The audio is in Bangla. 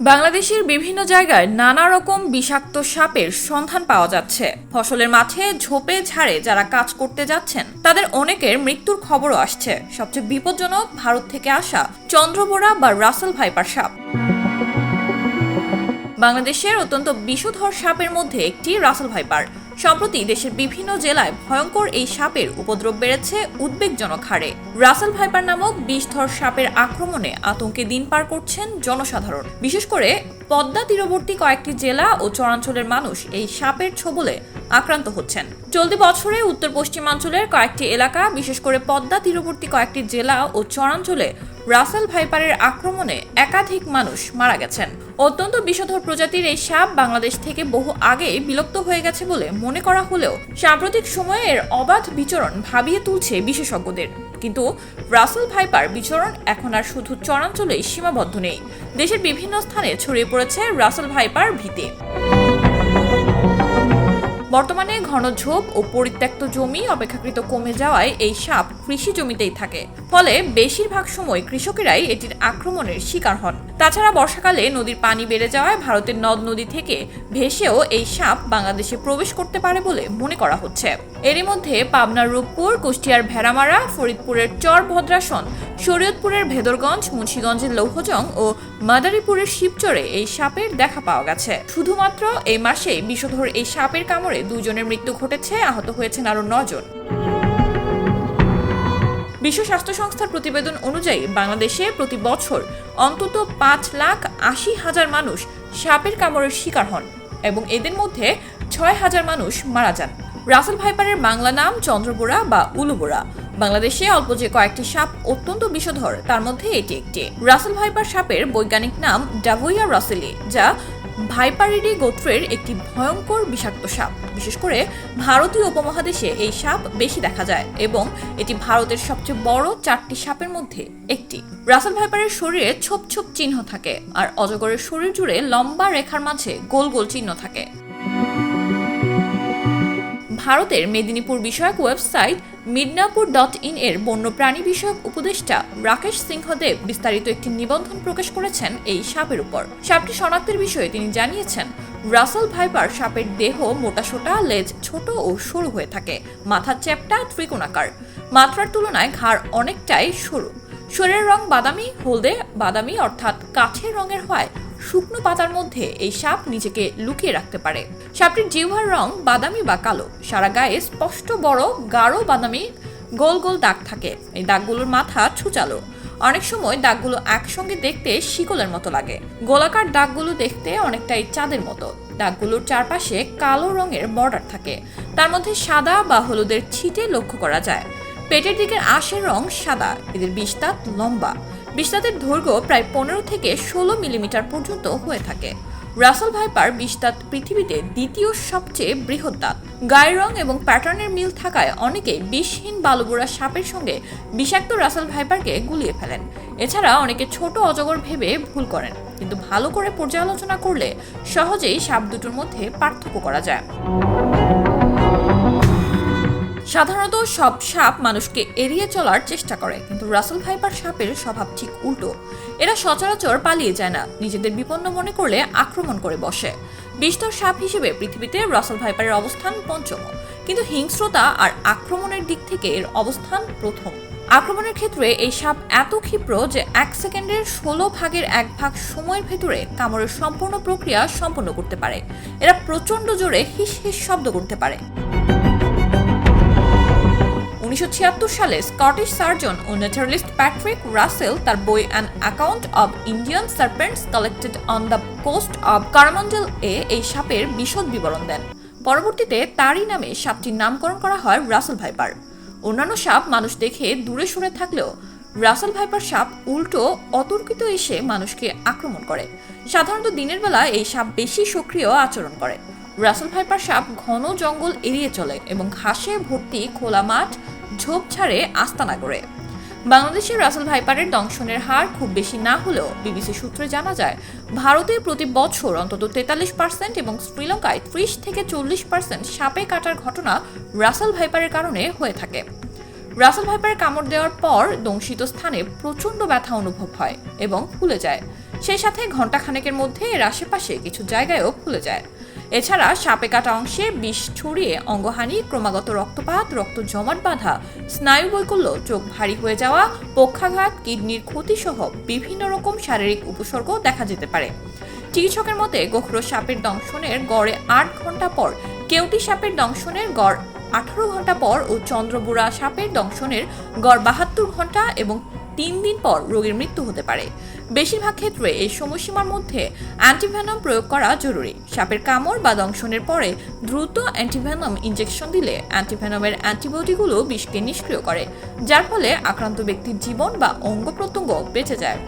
বাংলাদেশের বিভিন্ন জায়গায় নানা রকম বিষাক্ত সাপের সন্ধান পাওয়া যাচ্ছে। ফসলের মাঠে ঝোপে ঝাড়ে যারা কাজ করতে যাচ্ছেন, তাদের অনেকের মৃত্যুর খবরও আসছে। সবচেয়ে বিপজ্জনক ভারত থেকে আসা চন্দ্রবোরা বা রাসেল ভাইপার সাপ। বাংলাদেশের অত্যন্ত বিষধর সাপের মধ্যে একটি রাসেল ভাইপার। সম্প্রতি দেশের বিভিন্ন জেলায় ভয়ঙ্কর এই সাপের উপদ্রব বেড়েছে উদ্বেগজনক হারে। রাসেল ভাইপার নামক বিষধর সাপের আক্রমণে আতঙ্কে দিন পার করছেন জনসাধারণ। বিশেষ করে পদ্মা তীরবর্তী কয়েকটি জেলা ও চরাঞ্চলের মানুষ এই সাপের ছোবলে আক্রান্ত হচ্ছেন। চলতি বছরে উত্তর পশ্চিমাঞ্চলের কয়েকটি এলাকা, বিশেষ করে পদ্মা, তীরবর্তী কয়েকটি জেলা ও চরাঞ্চলে রাসেল ভাইপারের আক্রমণে একাধিক মানুষ মারা গেছেন। অত্যন্ত বিষধর প্রজাতির এই সাপ বাংলাদেশ থেকে বহু আগে বিলুপ্ত হয়ে গেছে বলে মনে করা হলেও সাম্প্রতিক সময়ে এর অবাধ বিচরণ ভাবিয়ে তুলছে বিশেষজ্ঞদের। কিন্তু রাসেল ভাইপার বিচরণ এখন আর শুধু চরাঞ্চলেই সীমাবদ্ধ নেই। দেশের বিভিন্ন স্থানে ছড়িয়ে পড়েছে রাসেল ভাইপার ভীতি। বর্তমানে ঘন ঝোপ ও পরিত্যক্ত জমি অপেক্ষাকৃত কমে যাওয়ায় এই সাপ কৃষি জমিতেই থাকে। ফলে বেশিরভাগ সময় কৃষকেরাই এটির আক্রমণের শিকার হন। তাছাড়া বর্ষাকালে নদীর পানি বেড়ে যাওয়ায় ভারতের নদ নদী থেকে ভেসেও এই সাপ বাংলাদেশে প্রবেশ করতে পারে বলে মনে করা হচ্ছে। এরই মধ্যে পাবনার রূপপুর, কুষ্টিয়ার ভেড়ামারা, ফরিদপুরের চর ভদ্রাসন শরীয়তপুরের ভেদরগঞ্জ, মুন্সীগঞ্জের লৌহজং ও মাদারীপুরের শিবচরে এই সাপের দেখা পাওয়া গেছে। শুধুমাত্র এই মাসে বিষধর এই সাপের কামড়ে দুজনের মৃত্যু ঘটেছে, আহত হয়েছেন আরও নজন। বিশ্ব স্বাস্থ্য সংস্থার প্রতিবেদন অনুযায়ী বাংলাদেশে প্রতি বছর অন্তত পাঁচ লাখ আশি হাজার মানুষ সাপের কামড়ের শিকার হন এবং এদের মধ্যে ছয় হাজার মানুষ মারা যান। রাসেল ভাইপারের বাংলা নাম চন্দ্রবোরা বা উলুবোরা। বাংলাদেশে অল্প যে কয়েকটি সাপ অত্যন্ত বিষধর, তার মধ্যে এটি একটি। রাসেল ভাইপার সাপের বৈজ্ঞানিক নাম ডাভোইয়া রাসেলি, যা ভাইপারিডি গোত্রের একটি ভয়ঙ্কর বিষাক্ত সাপ। বিশেষ করে ভারতীয় উপমহাদেশে এই সাপ বেশি দেখা যায় এবং এটি ভারতের সবচেয়ে বড় চারটি সাপের মধ্যে একটি। রাসেল ভাইপারের শরীরে ছোপ ছোপ চিহ্ন থাকে আর অজগরের শরীর জুড়ে লম্বা রেখার মাঝে গোল গোল চিহ্ন থাকে। ভারতের মেদিনীপুর বিষয়ক ওয়েবসাইট মিদনাপুর ডট ইন এর বন্যপ্রাণী বিষয়ক উপদেষ্টা রাকেশ সিংহদেব বিস্তারিত একটি নিবন্ধন প্রকাশ করেছেন এই সাপের উপর। সাপটি শনাক্তের বিষয়ে তিনি জানিয়েছেন, রাসেল ভাইপার সাপের দেহ মোটাসোটা লেজ ছোট ও সরু হয়ে থাকে, মাথার চ্যাপটা ত্রিকোণাকার। মাত্রার তুলনায় ঘাড় অনেকটাই সরু। শরীরের রং বাদামি, হলদে বাদামি অর্থাৎ কাঠের রঙের হয় শুকনো পাতার মধ্যে এই সাপ নিজেকে লুকিয়ে রাখতে পারে। সাপটির জিহ্বার রং বাদামি বা কালো। সারা গায়ে স্পষ্ট বড়, গাঢ় বাদামি গোল গোল দাগ থাকে। এই দাগগুলোর মাথা ছুচালো। অনেক সময় দাগগুলো একসঙ্গে দেখতে শিকলের মতো লাগে। গোলাকার দাগগুলো দেখতে অনেকটাই চাঁদের মতো। দাগগুলোর চারপাশে কালো রঙের বর্ডার থাকে। তার মধ্যে সাদা বা হলুদের ছিটে লক্ষ্য করা যায়। পেটের দিকের আশের রং সাদা। এদের বিস্তার লম্বা। বিস্তাতের দৈর্ঘ্য প্রায় পনেরো থেকে ষোলো মিলিমিটার পর্যন্ত হয়ে থাকে। রাসেল ভাইপার বিস্তাত পৃথিবীতে দ্বিতীয় সবচেয়ে বৃহৎ দাঁত। গায়ের রং এবং প্যাটার্নের মিল থাকায় অনেকে বিষহীন বালুবোড়া সাপের সঙ্গে বিষাক্ত রাসেল ভাইপারকে গুলিয়ে ফেলেন। এছাড়া অনেকে ছোট অজগর ভেবে ভুল করেন। কিন্তু ভালো করে পর্যালোচনা করলে সহজেই সাপ দুটোর মধ্যে পার্থক্য করা যায়। সাধারণত সব সাপ মানুষকে এড়িয়ে চলার চেষ্টা করে, কিন্তু রাসেল ভাইপার সাপের স্বভাব ঠিক উল্টো। এরা সচরাচর পালিয়ে যায় না, নিজেদের বিপন্ন মনে করলে আক্রমণ করে বসে। বিস্তর সাপ হিসেবে পৃথিবীতে রাসেল ভাইপারের অবস্থান পঞ্চম, কিন্তু হিংস্রতা আর আক্রমণের দিক থেকে এর অবস্থান প্রথম। আক্রমণের ক্ষেত্রে এই সাপ এত ক্ষিপ্র যে এক সেকেন্ডের ষোলো ভাগের এক ভাগ সময়ের ভেতরে কামড়ের সম্পূর্ণ প্রক্রিয়া সম্পন্ন করতে পারে। এরা প্রচণ্ড জোরে হিস হিস শব্দ করতে পারে। উনিশশো সালে স্কটিশ সার্জন ও ন্যাচারালিস্ট প্যাট্রিক রাসেল তার বই an account of Indian serpents collected on the coast of Coromandel এ এই সাপের বিশদ বিবরণ দেন। পরবর্তীতে তারই নামে সাপটির নামকরণ করা হয় রাসেল ভাইপার অন্যান্য সাপ মানুষ দেখে দূরে সরে থাকলেও রাসেল ভাইপার সাপ উল্টো অতর্কিত এসে মানুষকে আক্রমণ করে। সাধারণত দিনের বেলা এই সাপ বেশি সক্রিয় আচরণ করে। রাসেল ভাইপার সাপ ঘন জঙ্গল এড়িয়ে চলে এবং ঘাসে ভর্তি খোলা মাঠ ঝোপ ছাড়ে আস্তানা করে। বাংলাদেশের রাসেল ভাইপারের দংশনের হার খুব বেশি না হলেও বিবিসি সূত্রে জানা যায়, ভারতে প্রতি বছর অন্তত তেতাল্লিশ পার্সেন্ট এবং শ্রীলঙ্কায় ত্রিশ থেকে চল্লিশ পার্সেন্ট সাপে কাটার ঘটনা রাসেল ভাইপারের কারণে হয়ে থাকে। রাসেল ভাইপারের কামড় দেওয়ার পর দংশিত স্থানে প্রচণ্ড ব্যথা অনুভব হয় এবং ফুলে যায়। সেই সাথে ঘণ্টাখানেকের মধ্যে এর আশেপাশে কিছু জায়গায়ও ফুলে যায়। এছাড়া সাপে কাটা অংশে বিষ ছড়িয়ে অঙ্গহানি, ক্রমাগত রক্তপাত, রক্ত জমাট বাঁধা স্নায়ু বৈকল্য চোখ ভারী হয়ে যাওয়া, পক্ষাঘাত, কিডনির ক্ষতি সহ বিভিন্ন রকম শারীরিক উপসর্গ দেখা যেতে পারে। চিকিৎসকের মতে গোখরো সাপের দংশনের গড়ে আট ঘণ্টা পর, কেউটি সাপের দংশনের গড় আঠারো ঘণ্টা পর ও চন্দ্রবুড়া সাপের দংশনের গড় বাহাত্তর ঘণ্টা এবং তিন দিন পর রোগীর মৃত্যু হতে পারে। বেশিরভাগ ক্ষেত্রে এই সময়সীমার মধ্যে অ্যান্টিভেনম প্রয়োগ করা জরুরি। সাপের কামড় বা দংশনের পরে দ্রুত অ্যান্টিভেনম ইঞ্জেকশন দিলে অ্যান্টিভেনমের অ্যান্টিবডিগুলো বিষকে নিষ্ক্রিয় করে, যার ফলে আক্রান্ত ব্যক্তির জীবন বা অঙ্গ প্রত্যঙ্গ বেঁচে যায়।